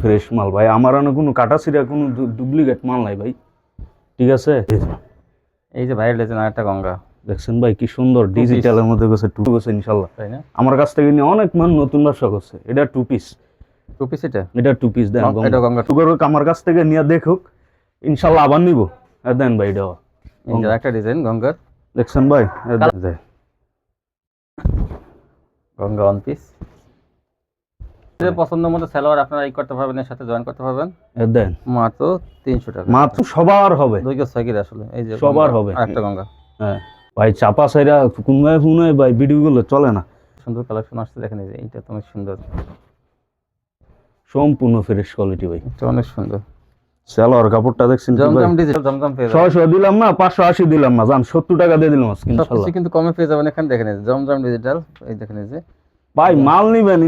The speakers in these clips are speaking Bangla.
ফ্রেশ মাল ভাই। আমার আনে কোনো কাটা ছিঁড়া কোনো ডুপ্লিকেট মাল নাই ভাই। ঠিক আছে? এই যে ভাইরাল ডিজাইন আরেকটা গঙ্গা। দেখছেন ভাই কি সুন্দর ডিজিটালের মধ্যে গেছে টু গেছে ইনশাল্লাহ। তাই না? আমার কাছ থেকে নিয়ে অনেক মান নতুন ব্যবসা করছে। এটা টু পিস টু পিস এটা? এটা টু পিস দেন এটা গঙ্গা টুকর আমার কাছ থেকে নিয়ে দেখুক। ইনশাল্লাহ আবার নিব। দেন ভাই এটা। একটা ডিজাইন গঙ্গার। দেখছেন ভাই। গঙ্গা ওয়ান পিস পছন্দ মতো সালোয়ার আপনারা এই করতে পারবেন এর সাথে জয়েন করতে পারবেন। দেন। মাত্র তিনশো টাকা। মাত্র সবার হবে। দুই সাইকেল আসলে এই যে সবার হবে। আরেকটা গঙ্গা। হ্যাঁ। ভাই চাপা সাইরা ভাই ভিডিওগুলো চলে না। সুন্দর কালেকশন আসছে দেখেন এই যে এইটা তো অনেক সুন্দর। সম্পূর্ণ ফ্রেশ কোয়ালিটি ভাই। এটা অনেক সুন্দর। সালোয়ার কাপড়টা দেখছেন? জমজম ডিজাইন জমজম পেয়ে যাবেন। ছয়শো দিলাম না পাঁচশো আশি দিলাম না জান সত্তর টাকা দিয়ে দিলাম আজকে সবকিছু কিন্তু কমে পেয়ে যাবেন এখানে দেখেন জমজম ডিজিটাল এই দেখেন এই যে। ভাই মাল নিবেন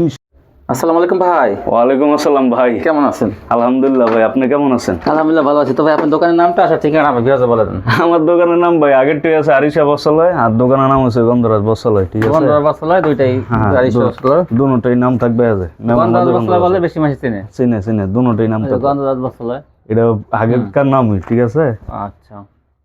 আসসালামু আলাইকুম ভাই। ওয়ালাইকুম আসসালাম ভাই। কেমন আছেন? আলহামদুলিল্লাহ ভাই আপনি কেমন আছেন? আলহামদুলিল্লাহ ভালো আছি। তো ভাই আপনার দোকানের নামটা আসার ঠিকানা আমার বিহাজে বলে দেন। আমার দোকানের নাম ভাই আগের ঠিক আছে আরিশা বসালয় আর দোকানের নাম হচ্ছে গন্ধরাজ বসালয় ঠিক আছে? বন্ধুরা বাসলায় দুইটাই হ্যাঁ, আড়াইশো দু- দুটোটাই নাম থাকবে আছে গন্ধরাজ আমাদের বলে বেশি মাসি চিনে। চিনে চিনে দুটোটাই নাম থাকবে। গন্ধরাজ বাসলায় এটা আগেরকার নামই ঠিক আছে? আচ্ছা।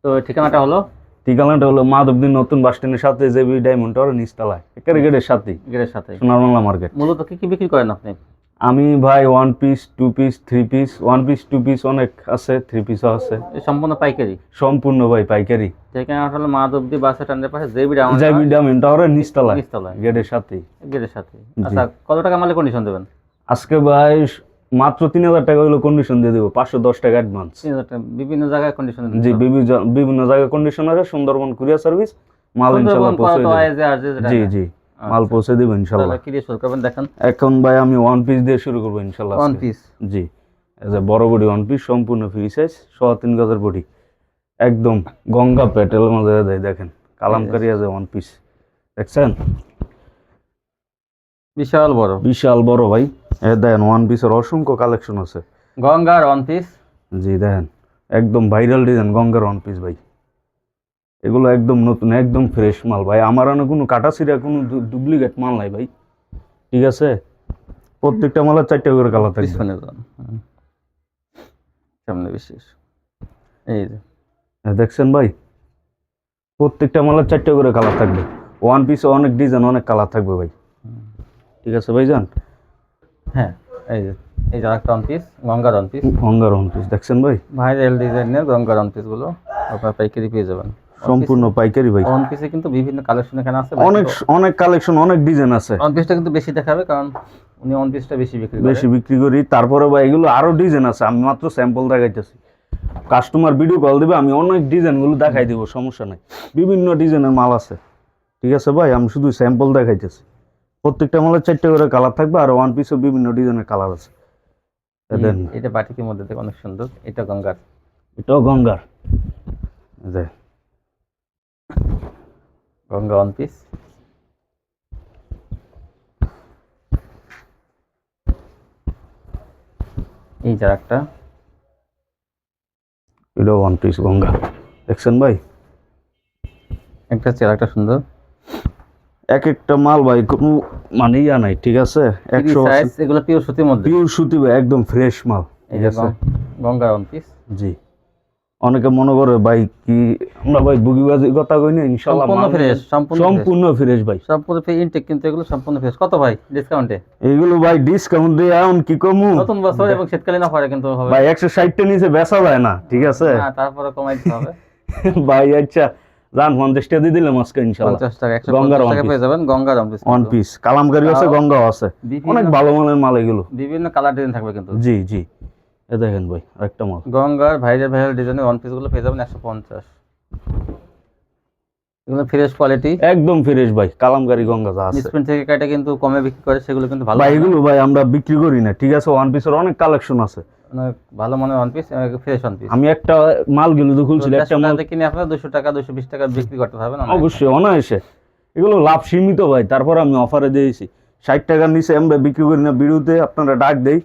তো ঠিকানাটা হলো ঠিকানাটা হলো মাধবদী নতুন বাস স্ট্যান্ডের সাথে জেবি ডায়মন্ড টাওয়ার নিচতলায় একের গেটের সাথেই। গেটের সাথে সোনারমাংলা মার্কেট। মূলত কি কি বিক্রি করেন আপনি? আমি ভাই one piece two piece three piece one piece two piece অনেক আছে থ্রি পিসও আছে। সম্পূর্ণ পাইকারি? সম্পূর্ণ ভাই পাইকারি। ঠিকানাটা হলো মাধবদী বাস স্ট্যান্ডের পাশে জেবি ডাউন জেবি ডায়মন্ড টাওয়ারের নিচতলায় নিচতলায় গেটের সাথেই। গেটের সাথে আচ্ছা কত টাকা মালে কন্ডিশন দেবেন? আজকে ভাই মাত্র তিন হাজার টাকা হলো কন্ডিশন দিয়ে দেবো পাঁচশো দশ টাকা অ্যাডভান্স তিন হাজার টাকা, বিভিন্ন জায়গায় কন্ডিশন জি বিভিন্ন বিভিন্ন জায়গায় কন্ডিশন আছে সুন্দরবন কুরিয়ার সার্ভিস মাল ইনশাল্লাহ পৌঁছে দেবে। জি জি মাল পৌঁছে দেবো ইনশাল্লাহ। কি দিয়ে শুরু করবেন দেখেন। এখন ভাই আমি ওয়ান পিস দিয়ে শুরু করব ইনশাল্লাহ ওয়ান পিস জি বড় বডি ওয়ান পিস সম্পূর্ণ ফ্রি সাইজ সোয়া তিন গজের বডি। একদম গঙ্গা পেটেল মধ্যে দেয় দেখেন। কালামকারি আছে ওয়ান পিস দেখছেন? বিশাল বড়। বিশাল বড় ভাই। এ দেখেন ওয়ান পিসের অসংখ্য কালেকশন আছে। গঙ্গার ওয়ান পিস জি দেখেন একদম ভাইরাল ডিজাইন গঙ্গার ওয়ান পিস ভাই। এগুলো একদম নতুন একদম ফ্রেশ মাল ভাই। আমার আনে কোনো কাটা ছিঁড়া কোনো ডুপ্লিকেট মাল নাই ভাই। ঠিক আছে? প্রত্যেকটা মালের চারটে করে কালার পিছনে যান। সামনে বিশেষ। এই যে। দেখছেন ভাই? প্রত্যেকটা মালের চারটে করে কালার থাকবে। ওয়ান পিসে অনেক ডিজাইন অনেক কালার থাকবে ভাই। ঠিক আছে ভাই যান হ্যাঁ এই যে এই যে একটা গঙ্গার গঙ্গার দেখছেন ভাই? ভাইরাল ডিজাইনের গঙ্গার আপনার পাইকারি পেয়ে যাবেন। সম্পূর্ণ পাইকারি ভাই। ওয়ান পিসে কিন্তু বিভিন্ন কালেকশন এখানে আছে অনেক অনেক কালেকশন অনেক ডিজাইন আছে। ওয়ান পিসটা কিন্তু বেশি দেখাবে কারণ উনি ওয়ান পিসটা বেশি বিক্রি বেশি বিক্রি করি। তারপরে ভাই এগুলো আরও ডিজাইন আছে। আমি মাত্র স্যাম্পল দেখাইতেছি। কাস্টমার ভিডিও কল দিবে আমি অনেক ডিজাইন ডিজাইনগুলো দেখাই দিব সমস্যা নাই। বিভিন্ন ডিজাইনের মাল আছে। ঠিক আছে ভাই আমি শুধু স্যাম্পল দেখাইতেছি। প্রত্যেকটা মালের চারটে করে কালার থাকবে আর ওয়ান পিসও বিভিন্ন ডিজাইনের কালার আছে। এটা বাটিকের মধ্যে থেকে অনেক সুন্দর। এটা গঙ্গার। এটাও গঙ্গার। যে। গঙ্গা ওয়ান পিস এই যে একটা এটাও ওয়ান পিস গঙ্গা। দেখছেন ভাই? একটা চেয়ার একটা সুন্দর। এক একটা মাল ভাই কোনো মানে ইয়া নাই ঠিক আছে? একশো এগুলো পিওর সুতির মধ্যে? পিওর সুতি ভাই একদম ফ্রেশ মাল ঠিক আছে? গঙ্গা পিস জি। অনেকে মনে করে ভাই কি আমরা ভাই বুগিবাজি কথা কই না ইনশাআল্লাহ সম্পূর্ণ ফ্রেশ সম্পূর্ণ সম্পূর্ণ ফ্রেশ ভাই। সম্পূর্ণ ফ্রেশ ইনটেক কিন্তু এগুলো সম্পূর্ণ ফ্রেশ কত ভাই ডিসকাউন্টে এইগুলো ভাই ডিসকাউন্ট দিয়ে এখন কি কমু? নতুন বছর এবং শীতকালীন অফারে কিন্তু হবে। ভাই একশো ষাটটা নিচে বেচা যায় না ঠিক আছে? হ্যাঁ তারপরে কমাই দিতে হবে। ভাই আচ্ছা জান দিয়ে দিলাম আজকে পঞ্চাশ টাকা পেয়ে যাবেন ওয়ান পিস কালামকারি আছে গঙ্গাও আছে। অনেক ভালো মানের মাল এগুলো। বিভিন্ন কালার ডিজাইন থাকবে কিন্তু। জি জি। এ দেখেন ভাই আরেকটা মাল। গঙ্গার ভাইরাল ভাইরাল ডিজাইনের ওয়ান পিসগুলো পেয়ে যাবেন একশো পঞ্চাশ। এগুলো ফ্রেশ কোয়ালিটি একদম ফ্রেশ ভাই কালামকারি গঙ্গা যা আছে। মিসপ্রিন্ট থেকে কাটা কিন্তু কমে বিক্রি করে সেগুলো কিন্তু ভালো ভাই এগুলো ভাই আমরা বিক্রি করি না ঠিক আছে? ওয়ান পিসের অনেক কালেকশন আছে। ভালো মানের one piece fresh one piece আমি একটা মাল গেলো তো খুলছিল একটা মাল কিনে আপনারা দুশো টাকা দুশো বিশ টাকা বিক্রি করতে পারবেন। অবশ্যই অনায়াসে। এগুলো লাভ সীমিত ভাই তারপর আমি অফারে দিয়েছি। ষাট টাকার নিচে আমরা বিক্রি করি না বিরুতে আপনারা ডাক দেই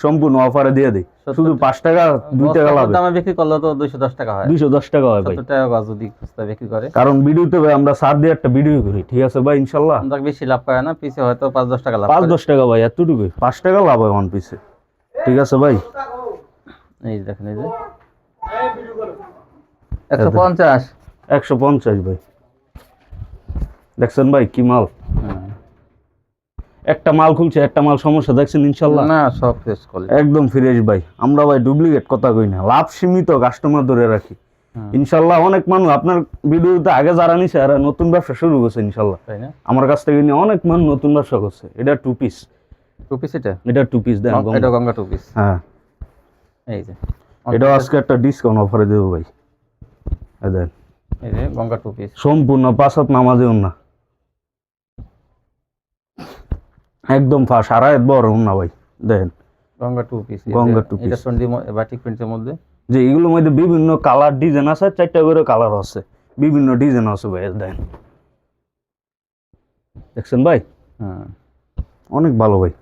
সম্পূর্ণ অফারে দিয়ে দিই। শুধু পাঁচ টাকা দুই টাকা লাভ দামে বিক্রি করলে তো দুইশো দশ টাকা হয়। দুইশো দশ টাকা হয় ভাই। টাকা গজ যদি খুচরা বিক্রি করে। কারণ ভিডিওতে ভাই আমরা সার দিয়ে একটা ভিডিও করি ঠিক আছে ভাই ইনশাল্লাহ? আমরা বেশি লাভ করে না পিসে হয়তো পাঁচ দশ টাকা লাভ পাঁচ। দশ টাকা ভাই এতটুকুই। পাঁচ টাকা লাভ হয় ওয়ান পিসে ঠিক আছে ভাই। এই দেখেন এই যে। একশো পঞ্চাশ। একশো পঞ্চাশ ভাই। দেখছেন ভাই কি মাল? একটা মাল খুলছে একটা মাল সমস্যা দেখছেন ইনশাল্লাহ? না সব ফ্রেশ একদম ফ্রেশ ভাই। আমরা ভাই ডুপ্লিকেট কথা কই না। লাভ সীমিত কাস্টমার ধরে রাখি। ইনশাল্লাহ অনেক মানুষ আপনার ভিডিওতে আগে যারা নিছে আর নতুন ব্যবসা শুরু করছে ইনশাল্লাহ। তাই না? আমার কাছ থেকে নিয়ে অনেক মানুষ নতুন ব্যবসা করছে। এটা টু পিস টু পিস এটা? এটা টু পিস দেন এটা গঙ্গা টু পিস হ্যাঁ। এই যে। এটাও আজকে একটা ডিসকাউন্ট অফারে দেবো ভাই। দেন। এই যে গঙ্গা টু পিস সম্পূর্ণ পাঁচাত নামাজেও না একদম ফাঁস আড়াইত বড় না ভাই। দেখেন Ganga two piece Ganga two এটা। সন্ধি বাটিক প্রিন্টের মধ্যে? যে এগুলোর মধ্যে বিভিন্ন কালার ডিজাইন আছে চারটা করে কালার আছে। বিভিন্ন ডিজাইন আছে ভাই দেন। দেখছেন ভাই? হুম অনেক ভালো ভাই।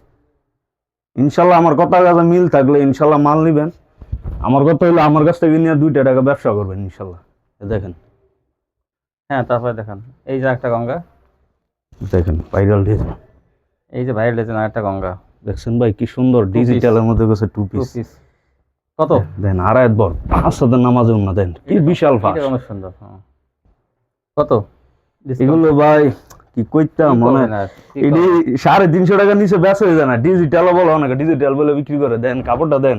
ইনশাল্লাহ আমার কথা কাছে মিল থাকলে ইনশাল্লাহ মাল নিবেন। আমার কথা হলো আমার কাছ থেকে নিয়ে দুইটা টাকা ব্যবসা করবেন ইনশাল্লাহ। দেখেন। হ্যাঁ তারপরে দেখেন। এই যে একটা গঙ্গা। দেখেন ভাইরাল ডিজাইন এই যে ভাইরাল ডিজাইন একটা গঙ্গা। দেখছেন ভাই কি সুন্দর ডিজিটালের মধ্যে গেছে টু পিস কত? দেন আড়াইত বর পাঁচ হাজার নামাজে না দেন কি বিশাল ফাঁস। অনেক সুন্দর হ্যাঁ। কত? এগুলো ভাই কি কইতাম মনে? কি এটি সাড়ে তিনশো টাকা নিচে বেচা হয়ে যায় না। ডিজিটাল বলো অনেক ডিজিটাল বলে বিক্রি করে দেন কাপড়টা দেন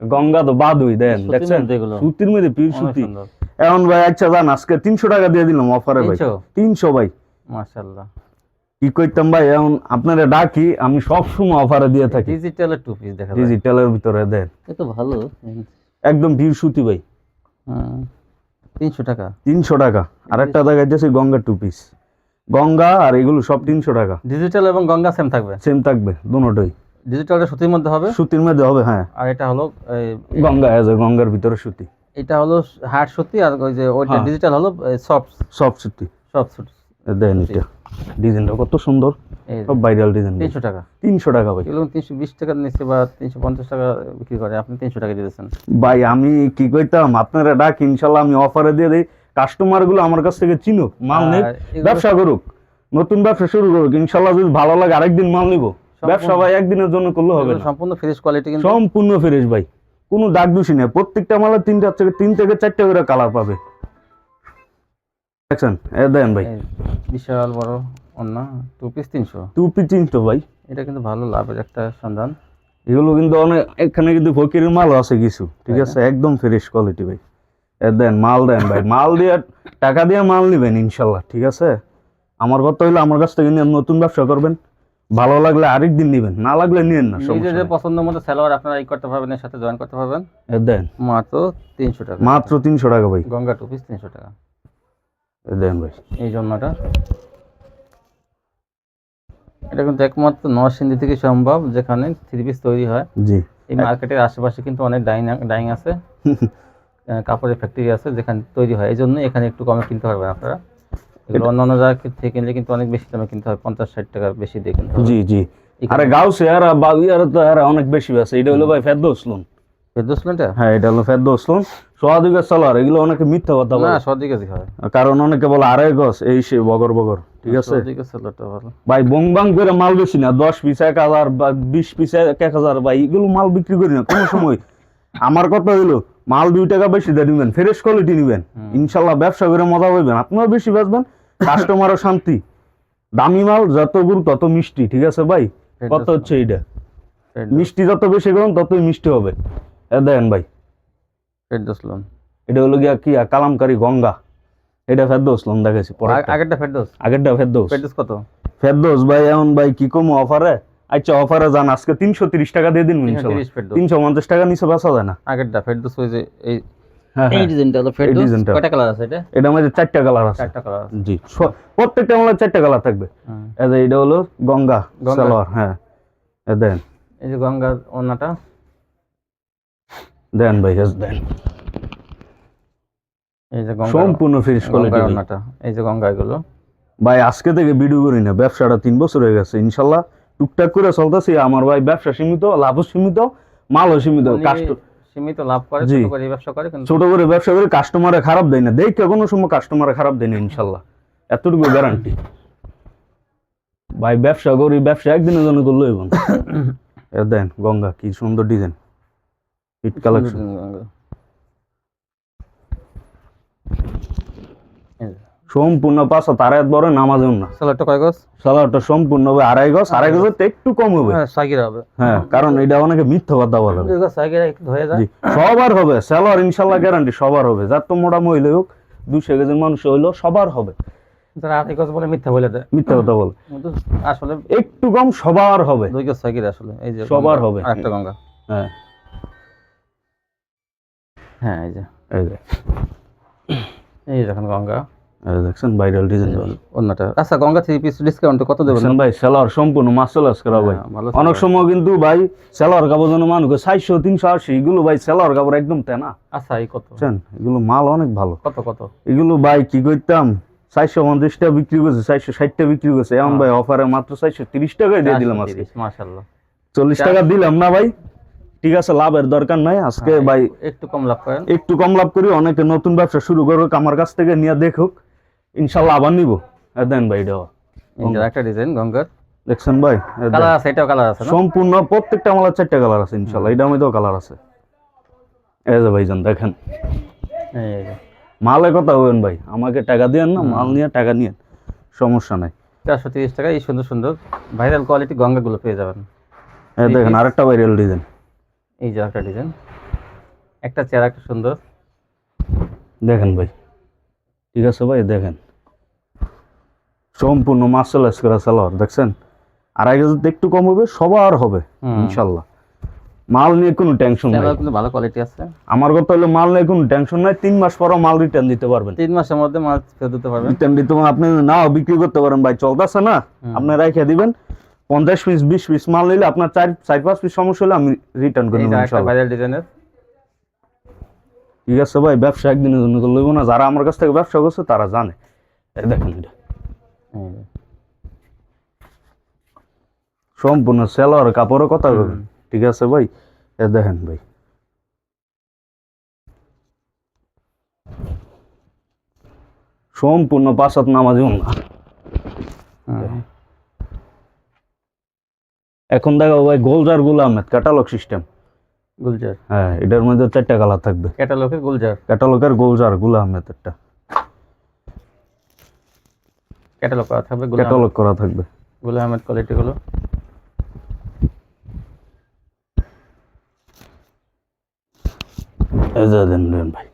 গঙ্গা তো বাদুই দেন দেখছেন? সুতির মধ্যে পির অনেক সুতি। এখন ভাই আচ্ছা জান আজকে তিনশো টাকা দিয়ে দিলাম অফারে ভাই। 300? তিনশো ভাই। মাশাআল্লাহ। কি কইতাম ভাই এখন আপনারা ডাকি আমি সব সময় অফারে দিয়ে থাকি। ডিজিটালের টু পিস দেখা ডিজিটালের ভিতরে দেন। এ তো ভালো। একদম পির সুতি ভাই। তিনশো টাকা। তিনশো টাকা। আর আরেকটা দেখাইতেছি গঙ্গা টু পিস গঙ্গা আর এগুলো সব তিনশো টাকা। ডিজিটাল এবং গঙ্গা সেম থাকবে? সেম থাকবে দুটোই। ডিজিটালটা সুতির মধ্যে হবে? সুতির মধ্যে হবে হ্যাঁ। আর এটা হলো গঙ্গা আছে গঙ্গার ভিতরে সুতি। এটা হলো হার্ড সুতি আর ওই যে ওইটা হ্যাঁ। ডিজিটাল হলো সফট সব সুতি। সফট সুতি। দেন এটা। ডিজাইনটা কত সুন্দর। সব ভাইরাল ডিজাইন তিনশো টাকা। তিনশো টাকা ভাই। এগুলো তিনশো বিশ টাকার নিচে বা তিনশো পঞ্চাশ টাকা বিক্রি করে আপনি তিনশো টাকা দিতেছেন ভাই আমি কি কইতাম? আপনারা ডাক ইনশাল্লাহ আমি অফারে দিয়ে দিই। কাস্টমারগুলো আমার কাছ থেকে চিনুক মাল নেই ব্যবসা করুক নতুন ব্যবসা শুরু করুক ইনশাল্লাহ যদি ভালো লাগে আরেকদিন মাল নিব। ব্যবসা ভাই একদিনের জন্য করলে হবে না। সম্পূর্ণ ফ্রেশ কোয়ালিটি কিন্তু সম্পূর্ণ ফ্রেশ ভাই কোনো দাগ দূষি নেই। প্রত্যেকটা মালের তিনটা থেকে তিন থেকে চারটা করে কালার পাবে। দেখছেন? এ দেন ভাই। বিশাল বড় অন্য টু পিস তিনশো। টুপি চিনতো ভাই। এটা কিন্তু ভালো লাভের একটা সন্ধান। এগুলো কিন্তু অনেক এখানে কিন্তু ফকিরের মালও আছে কিছু ঠিক আছে? একদম ফ্রেশ কোয়ালিটি ভাই। দেন মাল দেন ভাই। মাল দিয়ে টাকা দিয়ে মাল নেবেন ইনশাল্লাহ ঠিক আছে? আমার কথা হইল আমার কাছ থেকে নিয়ে নতুন ব্যবসা করবেন। ভালো লাগলে আরেক দিন নেবেন না লাগলে নিয়েন না সমস্যা নিজেদের নাই। পছন্দ মতো স্যালোয়ার আপনারা ই করতে পারবেন এর সাথে জয়েন করতে পারবেন। এ দেন। মাত্র তিনশো টাকা। মাত্র তিনশো টাকা ভাই। গঙ্গা টু পিস তিনশো টাকা। এ দেন ভাই। এই জন্যটা। এটা কিন্তু একমাত্র নরসিংদী থেকে সম্ভব যেখানে থ্রি পিস তৈরি হয়। জি। এই মার্কেটের আশেপাশে কিন্তু অনেক ডাইং ডাইং আছে। কাপড়ের ফ্যাক্টরি আছে যেখানে তৈরি হয়। এই জন্য এখানে একটু কমে কিনতে পারবেন আপনারা। এগুলো অন্যান্য জায়গা থেকে কিনলে কিন্তু অনেক বেশি দামে কিনতে হয়। পঞ্চাশ ষাট টাকা বেশি দিয়ে কিনতে জি জি। আরে গাউসে এরা বা ইয়ারা তো এরা অনেক বেশি আছে। এটা হলো ভাই ফেরদৌসলুন ফেরদৌস লোনটা? হ্যাঁ এটা হলো ফেরদৌসলুন সোয়াদিকের সালোয়ার এগুলো অনেকে মিথ্যা কথা না বলে। সর্দি কাজি হয়। কারণ অনেকে বলে আড়াই গছ এই সে বগর বগর। ঠিক আছে? সর্দিকে সালোয়ারটা ভালো। ভাই বং বাং করে মাল বেশি না। দশ পিস এক হাজার বা বিশ পিস এক হাজার ভাই এগুলো মাল বিক্রি করি না। কোনো সময় আমার কথা হইল মাল দুই টাকা বেশি দিয়ে নিবেন ফ্রেশ কোয়ালিটি নিবেন। ইনশাল্লাহ ব্যবসা করে মজা পাইবেন আপনারা বেশি বেচবেন কাস্টমারও শান্তি। দামি মাল যত গুড় তত মিষ্টি ঠিক আছে ভাই? কত হচ্ছে এইটা? মিষ্টি যত বেশি করুন ততই মিষ্টি হবে। এ দেন ভাই। ফেরদৌস লোন এটা হলো গিয়া কি কালামকারী গঙ্গা। এটা ফেরদৌস লোন দেখেছি আগেরটা ফেরদৌস? আগেরটা ফেরদৌস। ফেরদৌস কত? ফেরদৌস ভাই এমন ভাই কি কম অফারে আচ্ছা অফারে যান আজকে তিনশো তিরিশ টাকা দিয়ে দিন তিনশো পঞ্চাশ টাকা নিচে বেচা যায় না। আগেরটা ফেরদৌস ওই যে এই হ্যাঁ এই হ্যাঁ ডিজাইনটা হলো ফেরদৌস। ডিজাইনটা। কয়টা কালার আছে এটা? এটা মধ্যে চারটা কালার আছে। চারটা কালার জি প্রত্যেকটা আমার চারটা কালার থাকবে। এই যে এটা হলো গঙ্গা গঙ্গা। সালোয়ার হ্যাঁ। দেন। এই যে গঙ্গার ওনাটা দেন ভাই দেন। এই যে গঙ্গার সম্পূর্ণ কোয়ালিটি ওনাটা এই যে গঙ্গা এগুলো। ভাই আজকে থেকে ভিডিও করি না ব্যবসাটা তিন বছর হয়ে গেছে ইনশাল্লাহ। টুকটাক করে চলতেছি আমার ভাই ব্যবসা সীমিত লাভও সীমিত মালও সীমিত উনি কাস্ট সীমিত লাভ করে ছোট করে ব্যবসা করে কিন্তু ছোট করে ব্যবসা করে কাস্টমারে খারাপ দেয় না। দেখে কোনো সময় কাস্টমারে খারাপ দেয় না ইনশাল্লাহ। এতটুকু গ্যারান্টি ভাই ব্যবসা করি ব্যবসা একদিনের জন্য করলে হইব না। এ দেন গঙ্গা কি সুন্দর ডিজাইন হিট কালেকশন সম্পূর্ণ পাঁচশো তার বড় নামাজেও না সালোয়ারটা কয় গজ? সালাডটা সম্পূর্ণ হবে আড়াই গছ আড়াই তো একটু কম হবে। হ্যাঁ হবে। হ্যাঁ কারণ এটা অনেকে মিথ্যা কথা বলে। একটু যায়। সবার হবে স্যালোয়ার ইনশাল্লাহ গ্যারান্টি সবার হবে। যার তো মোটা মহিলা হোক দুশো কেজির মানুষ হইল সবার হবে। যারা আড়াই গজ বলে মিথ্যা বলে দেয়। মিথ্যা কথা বলে। আসলে একটু কম সবার হবে। দুই আসলে এই যে সবার গঙ্গা, হবে। আরেকটা গঙ্গা। হ্যাঁ। হ্যাঁ এই যে। এই যে। এই দেখেন গঙ্গা। দেখছেন ভাইরাল ডিজাইন অন্যটা। আচ্ছা গঙ্গা থ্রি পিস ডিসকাউন্ট কত দেবেন? ভাই সেলার সম্পূর্ণ মার্শাল করা ভাই। হ্যাঁ, অনেক সময় কিন্তু ভাই সেলার কাপড় যেন মানুষ চারশো তিনশো আশি এগুলো ভাই সেলার কাপড় একদম তেনা আচ্ছা এই কত? বুঝছেন? এগুলো মাল অনেক ভালো। কত কত? এগুলো ভাই কি করতাম চারশো পঞ্চাশটা বিক্রি করছে চারশো ষাটটা বিক্রি করছে। এমন ভাই অফারে মাত্র চারশো তিরিশ টাকায় দিয়ে দিলাম আজকে। মাশাআল্লাহ। চল্লিশ টাকা দিলাম না ভাই। ঠিক আছে লাভের দরকার নাই। আজকে হ্যাঁ, ভাই একটু কম লাভ করেন। একটু কম লাভ করি অনেকে নতুন ব্যবসা শুরু করুক আমার কাছ থেকে নিয়ে দেখুক। ইনশাল্লাহ আবার নিবো। দেন ভাই এটা একটা ডিজাইন গঙ্গার। দেখছেন ভাই? কালার আছে এটাও কালার আছে সম্পূর্ণ প্রত্যেকটা মালার চারটা কালার আছে ইনশাল্লাহ এটা মধ্যেও কালার আছে। এই যে ভাইজান দেখেন। এই যে। মালে কথা হবেন ভাই আমাকে টাকা দিয়েন না মাল নিয়ে টাকা নিয়েন সমস্যা নাই। চারশো তিরিশ টাকা এই সুন্দর সুন্দর ভাইরাল কোয়ালিটি গঙ্গাগুলো পেয়ে যাবেন। এই দেখেন আরেকটা ভাইরাল ডিজাইন এই যে একটা ডিজাইন একটা চেয়ার একটা সুন্দর। দেখেন ভাই। ঠিক আছে ভাই দেখেন। সম্পূর্ণ মার্শাল করা সালোয়ার দেখছেন? আড়াই কেজি একটু কম হবে সবার হবে ইনশাল্লাহ। মাল নিয়ে কোনো টেনশন নাই। কিন্তু ভালো কোয়ালিটি আছে। আমার কথা হলো মাল নিয়ে কোনো টেনশন নাই তিন মাস পরও মাল রিটার্ন দিতে পারবেন। তিন মাসের মধ্যে মাল ফেরত দিতে পারবেন। রিটার্ন দিতে আপনি নাও বিক্রি করতে পারেন ভাই চলতেছে না। আপনি রেখে দিবেন পঞ্চাশ পিস বিশ পিস মাল নিলে আপনার চার চার পাঁচ পিস সমস্যা হলে আমি রিটার্ন করে নেব ইনশাল্লাহ। ভাইরাল ডিজাইনের ঠিক আছে ভাই ব্যবসা একদিনের জন্য করলে হইবো না যারা আমার কাছ থেকে ব্যবসা করছে তারা জানে। দেখেন এটা। সম্পূর্ণ সেলার কাপড়ের কথা বলবেন। ঠিক আছে ভাই এ দেখেন ভাই। সম্পূর্ণ পাঁচাত নামাজি না। এখন দেখো ভাই গোলজারগুলা আহমেদ ক্যাটালগ সিস্টেম গুলজার। হ্যাঁ এটার মধ্যে চারটা কালার থাকবে। ক্যাটালগে গুলজার। ক্যাটালগের গোলজারগুলা ক্যাটালগ করা থাকবে ক্যাটালগ করা থাকবে। গুল আহমেদ কোয়ালিটি গুলো। এই দেন দেন ভাই।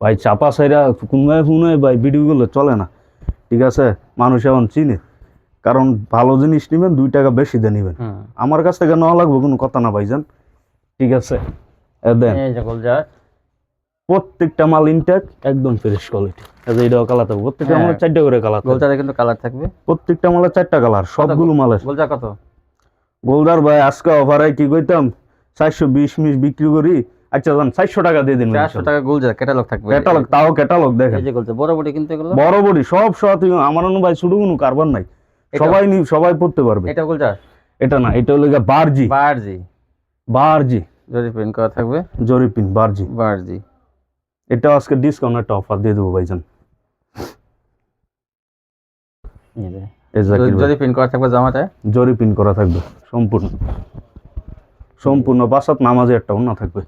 ভাই চাপা সাইরা কোনভাবে ফোনে ভাই ভিডিওগুলো চলে না। ঠিক আছে? মানুষ এখন চিনে। কারণ ভালো জিনিস নেবেন দুই টাকা বেশি দিয়ে নেবেন। আমার কাছ থেকে নেওয়া লাগবে কোনো কথা না ভাইজান। ঠিক আছে? দেন। প্রত্যেকটা মাল ইনটেক একদম ফ্রেশ কোয়ালিটি এই যে এটাও কালার থাকবে। প্রত্যেকটা। মালের চারটা করে কালার গোলজারে কিন্তু কালার থাকবে। প্রত্যেকটা মালের চারটা কালার সবগুলো মালের। গোলজার কত? গোলদার ভাই আজকে অফারে কি কইতাম? চারশো বিশ মিস বিক্রি করি। আচ্ছা যান চারশো টাকা দিয়ে দিন চারশো টাকা গোলজার ক্যাটালগ থাকবে। ক্যাটালগ তাও ক্যাটালগ দেখেন। এই যে গোলজার বড় বড় কিন্তু এগুলো। বড় বড় সব সব আমার অনু ভাই শুধু কোনো কারবার নাই। সবাই নি সবাই পড়তে পারবে। এটা গোলজার এটা না এটা হলো বারজি। বারজি। বারজি। যদি প্রিন্ট করা থাকবে। জরিপিন বারজি বারজি এটা আজকে ডিসকাউন্ট একটা অফার দিয়ে দেবো ভাইজান। যদি প্রিন্ট করা থাকবে জামাটায়? জরিপিন করা থাকবে সম্পূর্ণ। সম্পূর্ণ বাসাত নামাজে একটা অন্য থাকবে।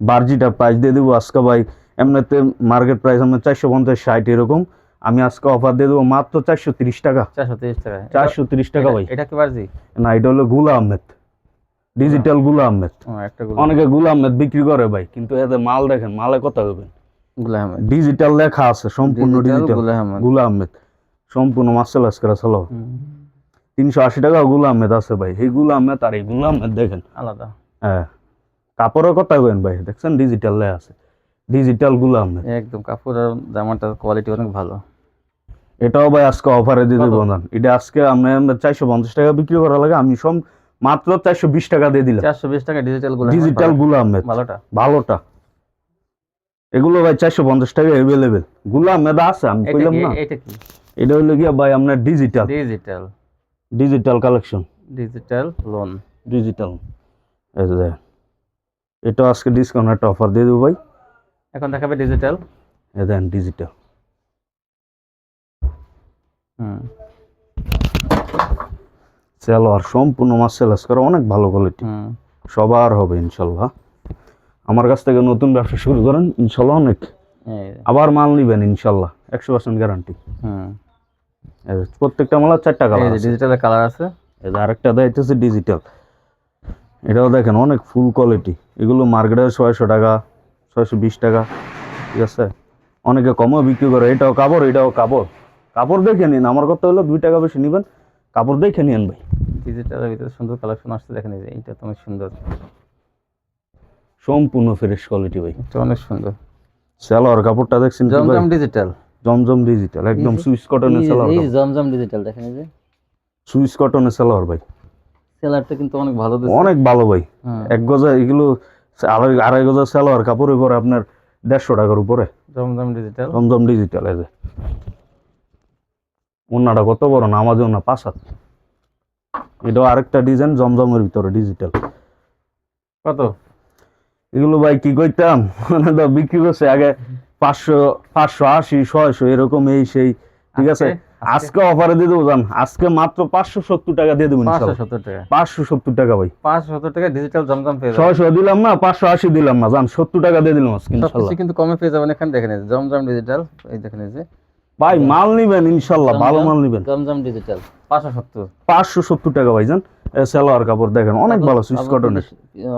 বারজিটা প্রাইস দিয়ে দেবো আজকে ভাই এমনিতে মার্কেট প্রাইস আমরা চারশো পঞ্চাশ ষাট এরকম। আমি আজকে অফার দিয়ে দেবো মাত্র চারশো তিরিশ টাকা। চারশো তিরিশ টাকা। চারশো তিরিশ টাকা ভাই। এটা কি বারজি না এটা হলো গুলা আহমেদ ডিজিটালগুলা আহমেদ অনেকে গুলা আহমেদ বিক্রি করে ভাই কিন্তু এদের মাল দেখেন মালে কত হবে ডিজিটাল লেখা আছে সম্পূর্ণ ডিজিটালগুলা আহমেদ সম্পূর্ণ মার্শাল আর্টস করা চলো তিনশো আশি টাকা গুলা আহমেদ আছে ভাই এই গুলা আহমেদ আর এই গুলা আহমেদ দেখেন। আলাদা। হ্যাঁ কাপড়ের কথা কেন ভাই দেখছেন ডিজিটাল লে আছে। ডিজিটালগুলা আহমেদ একদম কাপড় আর জামাটার কোয়ালিটি অনেক ভালো। এটাও ভাই আজকে অফারে দিয়ে? দেবো না। এটা আজকে আমরা চারশো পঞ্চাশ টাকা বিক্রি করা লাগে আমি সব মাত্র চারশো বিশ টাকা দিয়ে দিলাম। চারশো বিশ টাকা ডিজিটাল গুল ডিজিটালগুলা আহমেদ। ভালোটা। ভালোটা। এগুলো ভাই চারশো পঞ্চাশ টাকা অ্যাভেলেবেলগুলা আহমেদ আছে আমি কইলাম না। এটা কি? এটা হলো গিয়া ভাই আপনার digital digital digital collection digital lawn digital. এটা আজকে ডিসকাউন্ট একটা অফার দিয়ে দেবো ভাই। এখন দেখাবে ডিজিটাল দেন ডিজিটাল হুম। সালোয়ার সম্পূর্ণ মার্সেলাস করা অনেক ভালো কোয়ালিটি সবার হবে ইনশাল্লাহ। আমার কাছ থেকে নতুন ব্যবসা শুরু করেন ইনশাল্লাহ অনেক। আবার মাল নিবেন ইনশাল্লাহ একশো পার্সেন্ট গ্যারান্টি প্রত্যেকটা মালার চারটা কালার যে ডিজিটালের কালার আছে। যে আরেকটা দেখাইতেছে ডিজিটাল এটাও দেখেন অনেক ফুল কোয়ালিটি এগুলো মার্কেটে ছয়শো টাকা ছয়শো বিশ টাকা ঠিক আছে? অনেকে কমও বিক্রি করে এটাও কাপড় এটাও কাপড়। কাপড় দেখে নিন আমার কথা হলো দুই টাকা বেশি নেবেন কাপড় দেখে নিন ভাই। ডিজিটালের ভিতরে সুন্দর কালেকশন আসছে দেখেন এই যে এইটা তো অনেক সুন্দর। সম্পূর্ণ ফ্রেশ কোয়ালিটি ভাই। এটা অনেক সুন্দর। সালোয়ার কাপড়টা দেখছেন? জমজম ডিজিটাল জমজম ডিজিটাল একদম সুইস কটনের সালোয়ার এই জমজম ডিজিটাল দেখেন এই যে। সুইস কটনের সালোয়ার ভাই। সেলারটা কিন্তু অনেক ভালো অনেক ভালো ভাই। হ্যাঁ। এক গজা এগুলো আড়াই আড়াই গজা সালোয়ার কাপড়ের উপরে আপনার দেড়শো টাকার উপরে। জমজম ডিজিটাল জমজম ডিজিটাল এই যে। ওনাটা কত বড় না আমাদের ওনা পাঁচ হাত। এটাও আরেকটা ডিজাইন জমজমের ভিতরে ডিজিটাল কত? এগুলো ভাই কি কইতাম? মানে বিক্রি করছে আগে পাঁচশো পাঁচশো আশি ছয়শো এরকম এই সেই ঠিক আছে? আজকে- অফারে দিয়ে দেবো জান? আজকে মাত্র পাঁচশো সত্তর টাকা দিয়ে দেবেন পাঁচশো সত্তর টাকা। পাঁচশো সত্তর টাকা ভাই। পাঁচশো সত্তর টাকা ডিজিটাল জমজম পেয়ে ছয়শো দিলাম না পাঁচশো আশি দিলাম না জান? সত্তর টাকা দিয়ে দিলাম আজকে কিন্তু কমে পেয়ে যাবেন এখানে দেখেন এই যে জমজম ডিজিটাল এই দেখেন এই যে। ভাই মাল নিবেন ইনশাল্লাহ ভালো মাল নিবেন। জমজম ডিজিটাল পাঁচশো সত্তর। পাঁচশো সত্তর টাকা ভাই জান সালোয়ার কাপড় দেখেন অনেক ভালো সুইচ কটনের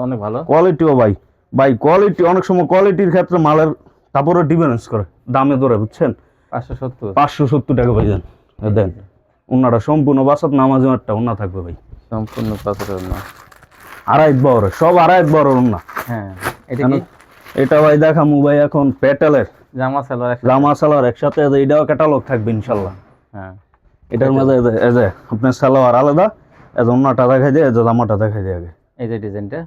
অনেক ভালো। কোয়ালিটিও ভাই। ভাই কোয়ালিটি অনেক সময় কোয়ালিটির ক্ষেত্রে মালের কাপড়ের ডিফারেন্স করে দামে ধরে বুঝছেন? পাঁচশো সত্তর। পাঁচশো সত্তর টাকা ভাই যান দেন ওনারা সম্পূর্ণ বাসাত নামাজে একটা ওনা থাকবে ভাই। সম্পূর্ণ পাঁচশো না আড়াই বড় সব আড়াই বড় ওনা হ্যাঁ এটা কি? এটা ভাই দেখামু ভাই এখন প্যাটেলের জামা সালোয়ার একসাথে জামা সালোয়ার একসাথে এটাও ক্যাটালগ থাকবে ইনশাল্লাহ। হ্যাঁ। এটার মধ্যে এই যে- আপনার সালোয়ার আলাদা এই ওনাটা দেখাই দিয়ে এই যে জামাটা দেখাই দিয়ে আগে। এই যে ডিজাইনটা।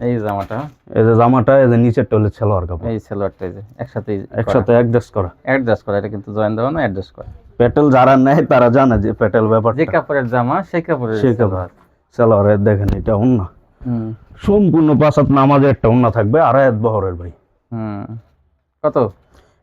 এই জামাটা। এই যে জামাটা এই যে নিচের টলের সালোয়ার কাপড়। এই সালোয়ারটা এই যে একসাথে একসাথে অ্যাডজাস্ট করা। অ্যাডজাস্ট করা এটা কিন্তু জয়েন দেওয়া না অ্যাডজাস্ট করা। প্যাটেল যারা নেয় তারা জানে যে পেটেল ব্যাপার যে কাপড়ের জামা সেই কাপড়ের সেই কাপড়। সালোয়ারের দেখেন এটা হুম। সম্পূর্ণ পাঁচাত নামাজের একটা ওন্না থাকবে আর এক বহরের ভাই। হুম। কত?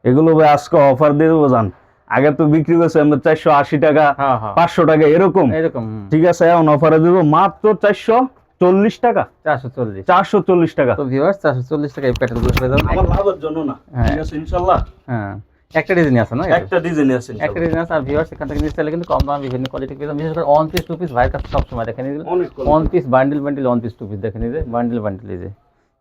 এগুলো ভাই আজকে অফার দিয়ে দেবো জান। আগে তো বিক্রি করছে আমরা চারশো আশি টাকা হ্যাঁ হ্যাঁ। পাঁচশো টাকা এরকম। এরকম ঠিক আছে এখন অফারে দেবো মাত্র চারশো চল্লিশ টাকা। চারশো চল্লিশ। চারশো চল্লিশ টাকা। তো ভিউয়ার্স চারশো চল্লিশ টাকা এই প্যাটার্নগুলো আমার লাভের জন্য না হ্যাঁ। ঠিক আছে ইনশাল্লাহ। হ্যাঁ। একটা ডিজাইন আছে না? একটা ডিজাইন আছে একটা ডিজাইন আছে আর ভিউয়ার্স এখান থেকে নিতে চাইলে কিন্তু কম দামে বিভিন্ন কোয়ালিটি পেয়ে বিশেষ করে ওয়ান পিস টু পিস ভাইয়ের কাছে সবসময় দেখে নিয়ে one piece bundle bundle one piece two piece দেখে নিয়ে বান্ডিল বান্ডিল এই যে।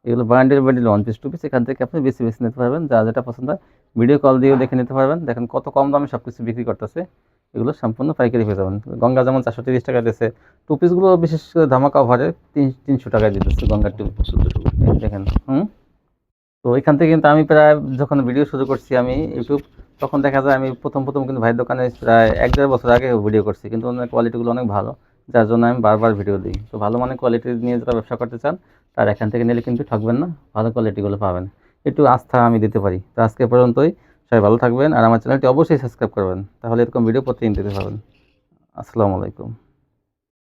এগুলো bundle bundle one piece two piece এখান থেকে আপনি বেশি বেশি নিতে পারবেন, যা যেটা পছন্দ হয়। ভিডিও কল দিয়েও দেখে নিতে পারবেন। দেখেন কত কম দামে সব কিছু বিক্রি করতেছে। এগুলো সম্পূর্ণ পাইকারি পেয়ে যাবেন গঙ্গা যেমন চারশো তিরিশ টাকা দিয়েছে টু পিসগুলো বিশেষ করে ধামাকা অফারে তিন, তিনশো টাকায় দিতেছে গঙ্গার টু দেখেন, হুম? তো এখান থেকে কিন্তু আমি প্রায় যখন ভিডিও শুরু করছি আমি ইউটিউব তখন দেখা যায় আমি প্রথম প্রথম কিন্তু ভাইয়ের দোকানে প্রায় এক দেড় বছর আগে ভিডিও করছি, কিন্তু ওনার কোয়ালিটিগুলো অনেক ভালো, যার জন্য আমি বারবার ভিডিও দিই। তো ভালো মানের কোয়ালিটি নিয়ে যারা ব্যবসা করতে চান তার এখান থেকে নিলে কিন্তু থাকবেন না, ভালো কোয়ালিটিগুলো পাবেন। একটু আস্থা আমি দিতে পারি। তো আজকে পর্যন্তই, সবাই ভালো থাকবেন আর আমার চ্যানেলটি অবশ্যই সাবস্ক্রাইব করবেন। তাহলে এরকম ভিডিও প্রতিদিন দিতে পারবেন। আসসালামু আলাইকুম।